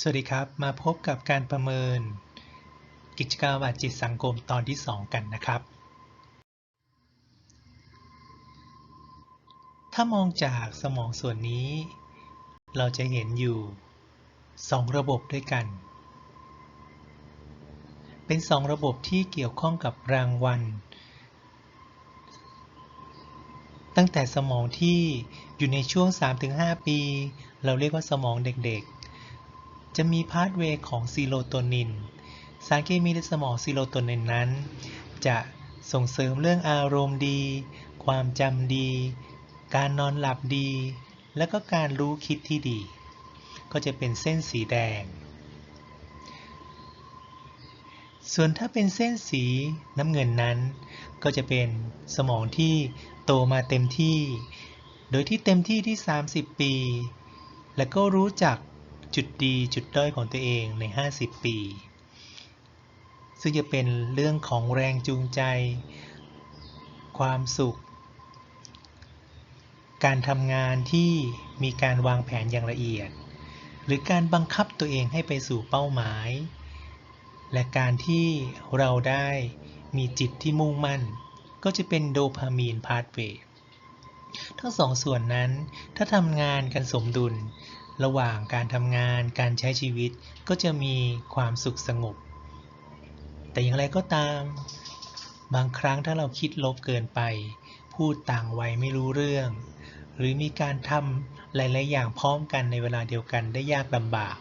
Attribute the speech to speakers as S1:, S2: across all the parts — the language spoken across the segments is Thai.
S1: สวัสดีครับ มาพบกับการประเมิน กิจกรรมบาจิตสังคมตอนที่ 2 กันนะครับ ถ้ามองจากสมองส่วนนี้ เราจะเห็นอยู่ 2 ระบบด้วยกัน เป็น 2 ระบบที่เกี่ยวข้องกับรางวัล ตั้งแต่สมองที่อยู่ในช่วง 3-5 ปี เราเรียกว่าสมองเด็กๆ จะมีพาธเวย์ของซีโรโทนิน สารเคมีในสมองซีโรโทนินนั้น จะส่งเสริมเรื่องอารมณ์ดี ความจำดี การนอนหลับดี และก็การรู้คิดที่ดี ก็จะเป็นเส้นสีแดง ส่วนถ้าเป็นเส้นสีน้ำเงินนั้น ก็จะเป็นสมองที่โตมาเต็มที่ โดยที่เต็มที่ที่ 30 ปี และก็รู้จัก จุดดีจุดด้อยของตัวเองใน 50 ปี ซึ่งจะเป็นเรื่องของแรงจูงใจ ความสุข การทำงานที่มีการวางแผนอย่างละเอียด หรือการบังคับตัวเองให้ไปสู่เป้าหมาย และการที่เราได้มีจิตที่มุ่งมั่น ก็จะเป็นโดพามีนพาธเวย์ทั้งสองส่วนนั้นถ้าทำงานกันสมดุล ระหว่างการทำงานการใช้ชีวิตก็จะมีความสุขสงบ แต่อย่างไรก็ตาม บางครั้งถ้าเราคิดลบเกินไป พูดต่างวัยไม่รู้เรื่อง หรือมีการทำหลาย ๆ อย่างพร้อมกันในเวลาเดียวกันได้ยากลำบาก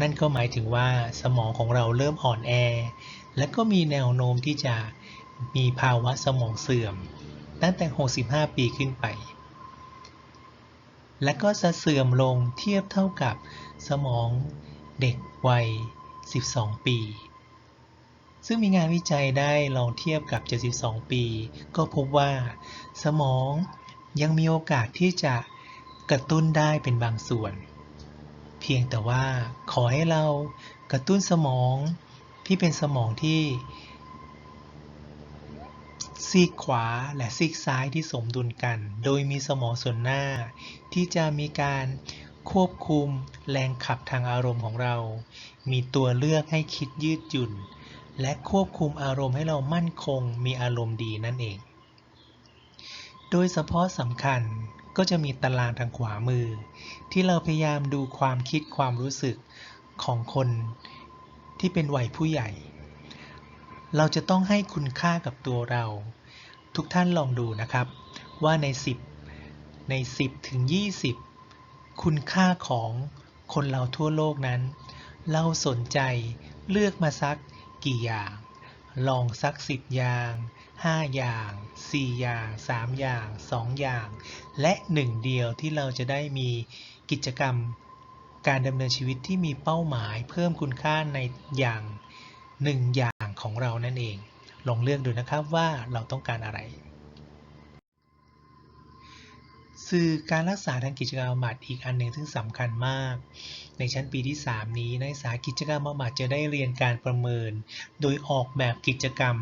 S1: นั่นก็หมายถึงว่าสมองของเราเริ่มอ่อนแอ และก็มีแนวโน้มที่จะมีภาวะสมองเสื่อม ตั้งแต่ 65 ปีขึ้นไป และก็จะเสื่อมลงเทียบเท่ากับสมองเด็กวัย 12 ปี ซึ่งมีงานวิจัยได้ลองเทียบกับ 72 ปี ก็พบว่า สมองยังมีโอกาสที่จะกระตุ้นได้เป็นบางส่วน เพียงแต่ว่าขอให้เรากระตุ้นสมองที่เป็นสมองที่ ซีกขวาและซีกซ้ายที่สมดุลกัน โดยมีสมองส่วนหน้า ที่จะมีการควบคุมแรงขับทางอารมณ์ของเรา มีตัวเลือกให้คิดยืดหยุ่น และควบคุมอารมณ์ให้เรามั่นคงมีอารมณ์ดีนั่นเอง โดยเฉพาะสำคัญก็จะมีตารางทางขวามือ ที่เราพยายามดูความคิดความรู้สึกของคนที่เป็นวัยผู้ใหญ่ เราจะต้องให้คุณค่ากับตัวเรา ทุกท่านลองดูนะครับ ว่าใน 10 ใน 10 ถึง 20 คุณค่าของคนเราทั่วโลกนั้น เราสนใจเลือกมาสักกี่อย่าง ลองสัก 10 อย่าง 5 อย่าง 4 อย่าง 3 อย่าง 2 อย่าง และ1เดียวที่เราจะได้มีกิจกรรมการดำเนินชีวิตที่มีเป้าหมายเพิ่มคุณค่าในอย่างหนึ่งอย่าง ของเรานั่นเอง ลองเลือกดูนะครับว่าเราต้องการอะไร สื่อการรักษาทางกิจกรรมบำบัดอีกอันหนึ่งซึ่งสำคัญมาก ในชั้นปีที่ 3 นี้นักศึกษากิจกรรมบำบัดจะได้เรียนการประเมิน โดยออกแบบกิจกรรม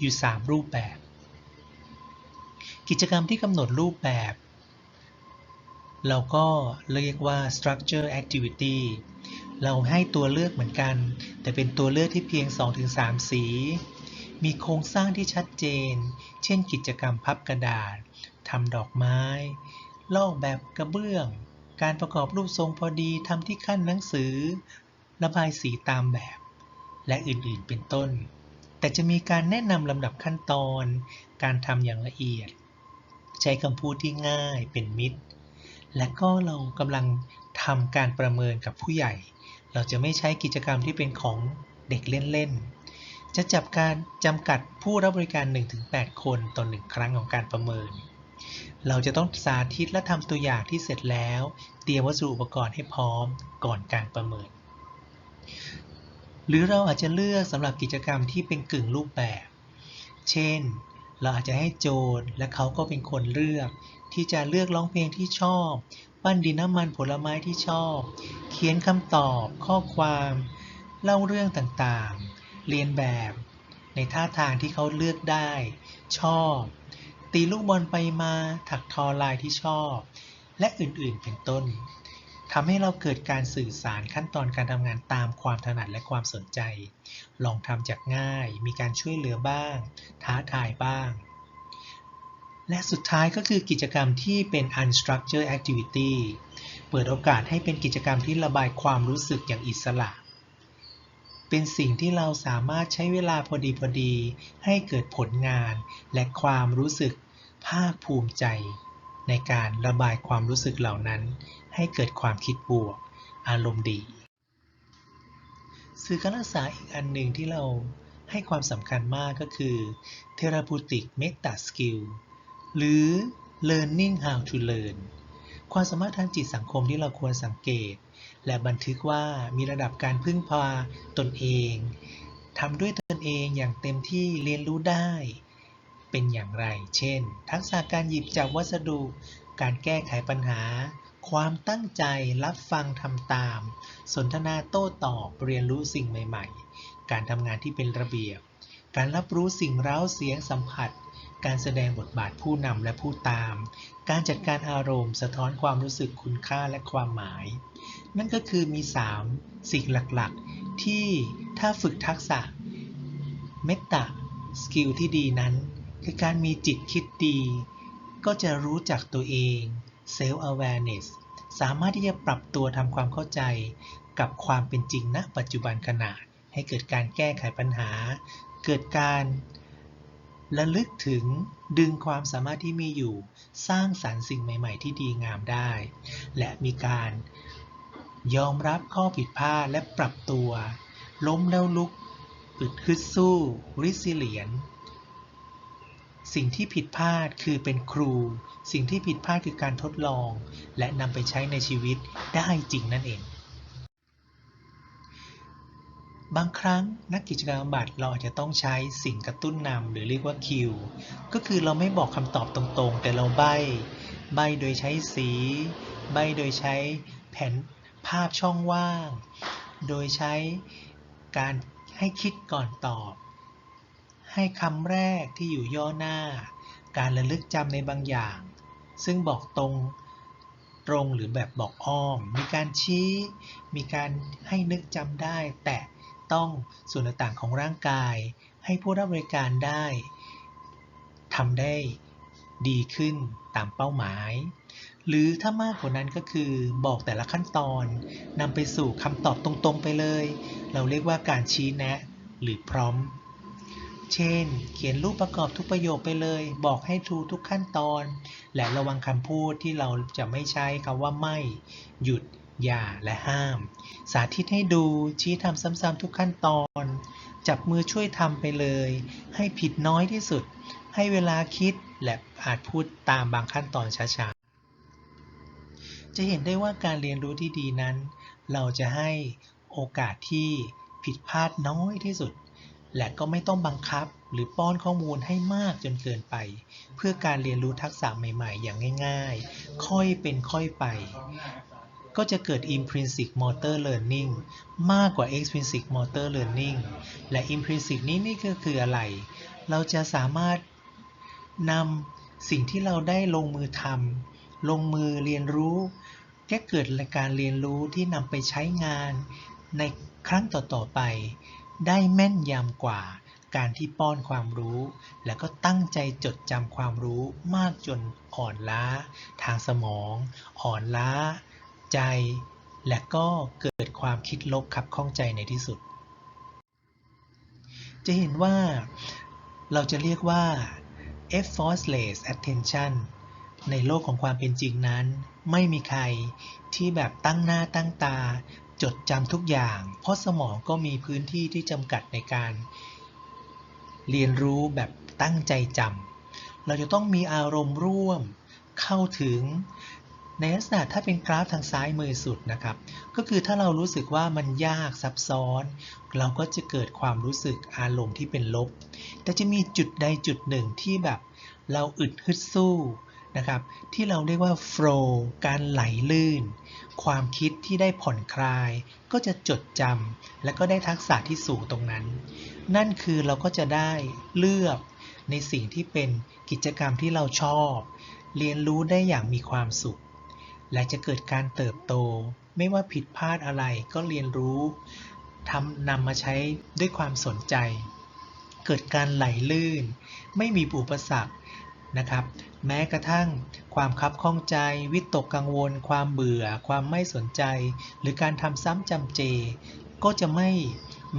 S1: อยู่ 3 รูปแบบ กิจกรรมที่กำหนดรูปแบบเราก็เรียกว่า structure activity เราให้ตัวเลือกเหมือนกัน แต่เป็นตัวเลือกที่เพียง 2-3 สี มีโครงสร้างที่ชัดเจน เช่นกิจกรรมพับกระดาษทำดอกไม้ ลอกแบบกระเบื้อง การประกอบรูปทรงพอดีทำที่ขั้นหนังสือ ระบายสีตามแบบ และอื่นๆเป็นต้น แต่จะมีการแนะนำลำดับขั้นตอน การทำอย่างละเอียด ใช้คำพูดที่ง่ายเป็นมิตร และก็เรากำลังทำการประเมินกับผู้ใหญ่ เราจะไม่ใช้กิจกรรมที่เป็นของเด็กเล่นๆ จะจับการจำกัดผู้รับบริการ 1-8 คนต่อหนึ่งครั้งของการประเมิน เราจะต้องสาธิตและทำตัวอย่างที่เสร็จแล้ว เตรียมวัสดุอุปกรณ์ให้พร้อมก่อนการประเมิน หรือเราอาจจะเลือกสำหรับกิจกรรมที่เป็นกึ่งรูปแบบ เช่น เราอาจจะให้โจทย์และเขาก็เป็นคนเลือกที่จะเลือกร้องเพลงที่ชอบ ปั้นดินน้ำมันผลไม้ที่ชอบ เขียนคำตอบ ข้อความ เล่าเรื่องต่างๆ เรียนแบบ ในท่าทางที่เขาเลือกได้ ชอบ ตีลูกบอลไปมาถักทอลายที่ชอบ และอื่นๆเป็นต้นทำให้เราเกิดการสื่อสารขั้นตอนการทำงานตามความถนัดและความสนใจ ลองทำจากง่าย มีการช่วยเหลือบ้าง ท้าทายบ้าง และสุดท้ายก็คือกิจกรรมที่เป็น unstructured activity เปิดโอกาสให้เป็นกิจกรรมที่ระบายความรู้สึกอย่างอิสระ เป็นสิ่งที่เราสามารถใช้เวลาพอดีพอดี ให้เกิดผลงาน และความรู้สึกภาคภูมิใจ ในการระบายความรู้สึกเหล่านั้น ให้เกิดความคิดบวก อารมณ์ดี สื่อการรักษาอีกอันหนึ่งที่เราให้ความสำคัญมากก็คือ Therapeutic Meta Skill หรือ Learning How to Learn ความสามารถทางจิตสังคมที่เราควรสังเกต และบันทึกว่ามีระดับการพึ่งพาตนเองทำด้วยตนเองอย่างเต็มที่เรียนรู้ได้ เป็นอย่างไร เช่น ทักษะการหยิบจับวัสดุ การแก้ไขปัญหา ความตั้งใจรับฟังทำตาม สนทนาโต้ตอบเรียนรู้สิ่งใหม่ ๆ การทำงานที่เป็นระเบียบ การรับรู้สิ่งเร้าเสียงสัมผัส การแสดงบทบาทผู้นำและผู้ตาม การจัดการอารมณ์ สะท้อนความรู้สึกคุณค่าและความหมาย นั่นก็คือมี 3 สิ่งหลักๆ ที่ถ้าฝึกทักษะเมตตาสกิลที่ดีนั้น คือการมีจิตคิดดี ก็จะรู้จักตัวเอง self awareness สามารถที่จะปรับตัวทำความเข้าใจกับความเป็นจริงณปัจจุบันขณะ ให้เกิดการแก้ไขปัญหา เกิดการ ระลึกถึงดึงความสามารถที่มีอยู่ สร้างสรรค์สิ่งใหม่ ๆ ที่ดีงามได้ และมีการยอมรับข้อผิดพลาดและปรับตัว ล้มแล้วลุกอึดฮึดสู้ริสิเลียน สิ่งที่ผิดพลาดคือเป็นครู สิ่งที่ผิดพลาดคือการทดลอง และนำไปใช้ในชีวิตได้จริงนั่นเอง บางครั้งนักกิจกรรมบำบัดเราอาจจะต้องใช้สิ่งกระตุ้นนำหรือเรียกว่าคิวก็คือเราไม่บอกคำตอบตรงๆ แต่เราใบ ใบโดยใช้สี ใบโดยใช้แผนภาพช่องว่าง โดยใช้การให้คิดก่อนตอบ ให้คำแรกที่อยู่ย่อหน้า การระลึกจำในบางอย่าง ซึ่งบอกตรงตรงหรือแบบบอกอ้อม มีการชี้ มีการให้นึกจำได้แต่ ต้องส่วนต่างๆของร่างกาย ให้ผู้รับบริการได้ทำได้ดีขึ้นตามเป้าหมาย หรือถ้ามากกว่านั้นก็คือบอกแต่ละขั้นตอนนำไปสู่คำตอบตรงๆไปเลย เราเรียกว่าการชี้แนะ หรือพร้อม เช่น เขียนรูปประกอบทุกประโยคไปเลย บอกให้ทูทุกขั้นตอน และระวังคำพูดที่เราจะไม่ใช้คำว่าไม่ หยุด อย่าและห้าม สาธิตให้ดูชี้ทำซ้ำๆทุกขั้นตอน จับมือช่วยทำไปเลย ให้ผิดน้อยที่สุด ให้เวลาคิดและอาจพูดตามบางขั้นตอนช้าๆ จะเห็นได้ว่าการเรียนรู้ที่ดีนั้น เราจะให้โอกาสที่ผิดพลาดน้อยที่สุด และก็ไม่ต้องบังคับหรือป้อนข้อมูลให้มากจนเกินไป เพื่อการเรียนรู้ทักษะใหม่ ๆ อย่างง่าย ๆ ค่อยเป็นค่อยไป ก็จะเกิด intrinsic motor learning มากกว่า extrinsic motor learning และ intrinsic นี้นี่ก็คืออะไร เราจะสามารถนำสิ่งที่เราได้ลงมือทำลงมือเรียนรู้แก้เกิดการเรียนรู้ที่นำไปใช้งานในครั้งต่อๆไป ได้แม่นยำกว่าการที่ป้อนความรู้ แล้วก็ตั้งใจจดจำความรู้มากจนอ่อนล้า ทางสมอง อ่อนล้า ใจ และก็เกิดความคิดลบขับข้องใจในที่สุด จะเห็นว่าเราจะเรียกว่า effortless attention ในโลกของความเป็นจริงนั้น ไม่มีใครที่แบบตั้งหน้าตั้งตา จดจำทุกอย่าง เพราะสมองก็มีพื้นที่ที่จำกัดในการ เรียนรู้แบบตั้งใจจำเราจะต้องมีอารมณ์ร่วม เข้าถึง ในลักษณะถ้าเป็นกราฟทางซ้ายมือสุดนะครับ ก็คือถ้าเรารู้สึกว่ามันยากซับซ้อน เราก็จะเกิดความรู้สึกอารมณ์ที่เป็นลบ แต่จะมีจุดใดจุดหนึ่งที่แบบเราอึดฮึดสู้นะครับ ที่เราเรียกว่า flow การไหลลื่น ความคิดที่ได้ผ่อนคลาย ก็จะจดจำและก็ได้ทักษะที่สูงตรงนั้น นั่นคือเราก็จะได้เลือกในสิ่งที่เป็นกิจกรรมที่เราชอบ เรียนรู้ได้อย่างมีความสุข และจะเกิดการเติบโต ไม่ว่าผิดพลาดอะไรก็เรียนรู้ทำนำมาใช้ด้วยความสนใจ เกิดการไหลลื่น ไม่มีอุปสรรคนะครับ แม้กระทั่งความคับข้องใจ วิตกกังวล ความเบื่อ ความไม่สนใจ หรือการทำซ้ำจำเจ ก็จะไม่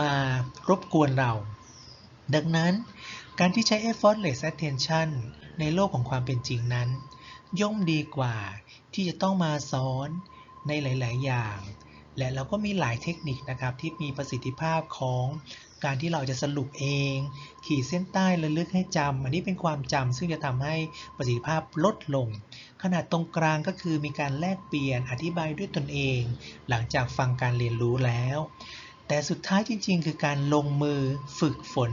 S1: มารบกวนเรา ดังนั้น การที่ใช้ effortless attention ในโลกของความเป็นจริงนั้น ย่อมดีกว่า ที่จะต้องมาสอนในหลาย ๆ อย่าง และเราก็มีหลายเทคนิคนะครับที่มีประสิทธิภาพของการที่เราจะสรุปเอง ขีดเส้นใต้ระลึกให้จำอันนี้เป็นความจำซึ่งจะทำให้ประสิทธิภาพลดลง ขนาดตรงกลางก็คือมีการแลกเปลี่ยนอธิบายด้วยตนเอง หลังจากฟังการเรียนรู้แล้ว แต่สุดท้ายจริง ๆ คือการลงมือฝึกฝน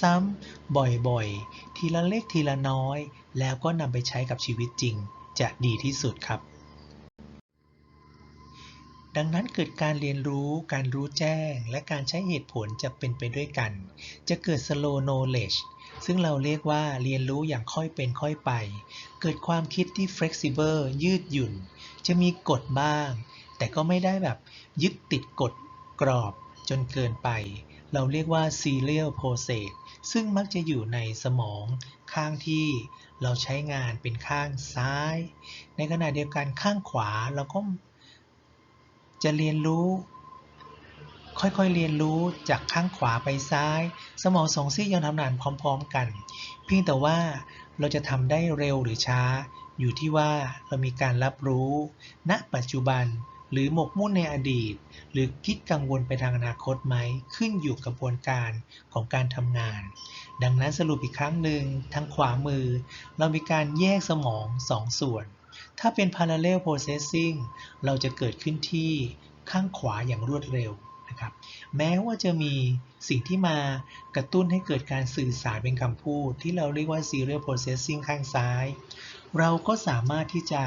S1: ซ้ำๆบ่อยๆ ทีละเล็กทีละน้อย แล้วก็นำไปใช้กับชีวิตจริง จะดีที่สุดครับ ดังนั้นเกิดการเรียนรู้ การรู้แจ้ง และการใช้เหตุผลจะเป็นไปด้วยกัน จะเกิด slow knowledge ซึ่งเราเรียกว่าเรียนรู้อย่างค่อยเป็นค่อยไป เกิดความคิดที่ flexible ยืดหยุ่น จะมีกฎบ้าง แต่ก็ไม่ได้แบบยึดติดกฎ กรอบจนเกินไป เราเรียกว่า serial process ซึ่งมักจะอยู่ในสมองข้างที่เราใช้งานเป็นข้างซ้าย ในขณะเดียวกันข้างขวาเราก็จะเรียนรู้ ค่อยๆเรียนรู้จากข้างขวาไปซ้าย สมองสองซีกยังทำงานพร้อม ๆ กัน เพียงแต่ว่าเราจะทำได้เร็วหรือช้า อยู่ที่ว่าเรามีการรับรู้ ณปัจจุบัน หรือหมกมุ่นในอดีต หรือคิดกังวลไปทางอนาคตไหม ขึ้นอยู่กับกระบวนการของการทำงาน ดังนั้นสรุปอีกครั้งหนึ่งทางขวามือ เรามีการแยกสมองสองส่วน ถ้าเป็น parallel processing เราจะเกิดขึ้นที่ข้างขวาอย่างรวดเร็วนะครับ แม้ว่าจะมีสิ่งที่มากระตุ้นให้เกิดการสื่อสารเป็นคำพูด ที่เราเรียกว่า serial processing ข้างซ้าย เราก็สามารถที่จะ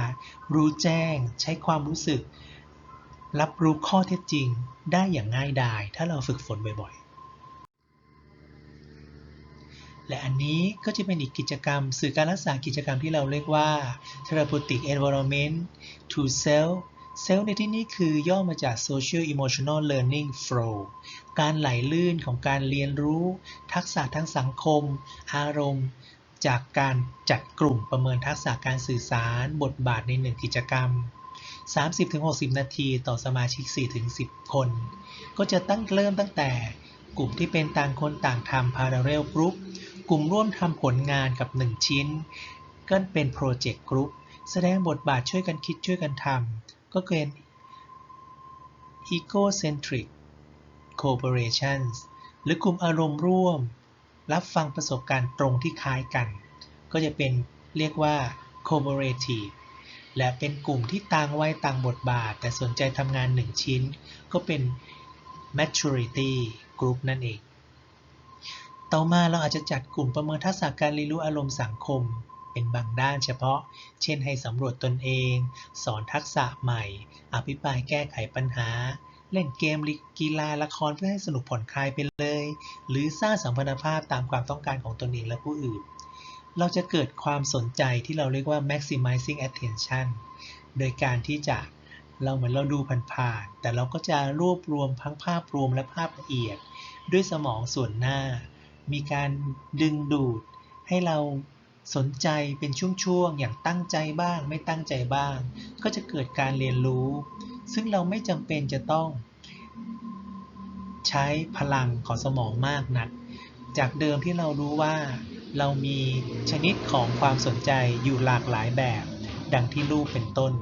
S1: รู้แจ้งใช้ความรู้สึก รับรู้ข้อเท็จจริงได้อย่างง่ายดาย ถ้าเราฝึกฝนบ่อยๆ และอันนี้ก็จะเป็นอีกกิจกรรม สื่อการรักษากิจกรรมที่เราเรียกว่า therapeutic environment to self self ในที่นี้คือย่อมาจาก social emotional learning flow การไหลลื่นของการเรียนรู้ ทักษะทั้งสังคม อารมณ์ จากการจัดกลุ่มประเมินทักษะการสื่อสาร บทบาทในหนึ่งกิจกรรม 30-60 นาทีต่อสมาชิก 4-10 คน ก็จะตั้งเริ่มตั้งแต่กลุ่มที่เป็นต่างคนต่างทำ parallel group กลุ่มร่วมทำผลงานกับ 1 ชิ้น ก็เป็น project group แสดงบทบาทช่วยกันคิดช่วยกันทำ ก็เป็น egocentric cooperations หรือกลุ่มอารมณ์ร่วม รับฟังประสบการณ์ตรงที่คล้ายกัน ก็จะเป็นเรียกว่า cooperative และเป็นกลุ่มที่ต่างวัยต่างบทบาท แต่สนใจทำงานหนึ่งชิ้น ก็เป็น maturity group นั่นเอง ต่อมาเราอาจจะจัดกลุ่มประเมินทักษะการเรียนรู้อารมณ์สังคม เป็นบางด้านเฉพาะ เช่นให้สำรวจตนเอง สอนทักษะใหม่ อภิปรายแก้ไขปัญหา เล่นเกมกีฬาละครเพื่อให้สนุกผ่อนคลายไปเลย หรือสร้างสัมพันธภาพตามความต้องการของตนเองและผู้อื่น เราจะเกิดความสนใจที่เราเรียกว่า maximizing attention โดยการที่จะเราเหมือนเราดูผ่านๆแต่เราก็จะรวบรวมทั้งภาพรวมและภาพละเอียด ด้วยสมองส่วนหน้า มีการดึงดูด ให้เราสนใจเป็นช่วงๆ อย่างตั้งใจบ้าง ไม่ตั้งใจบ้าง ก็จะเกิดการเรียนรู้ ซึ่งเราไม่จำเป็นจะต้อง ใช้พลังของสมองมากนัก จากเดิมที่เรารู้ว่า เรามีชนิดของความสนใจอยู่หลากหลายแบบ ดังที่รูปเป็นต้น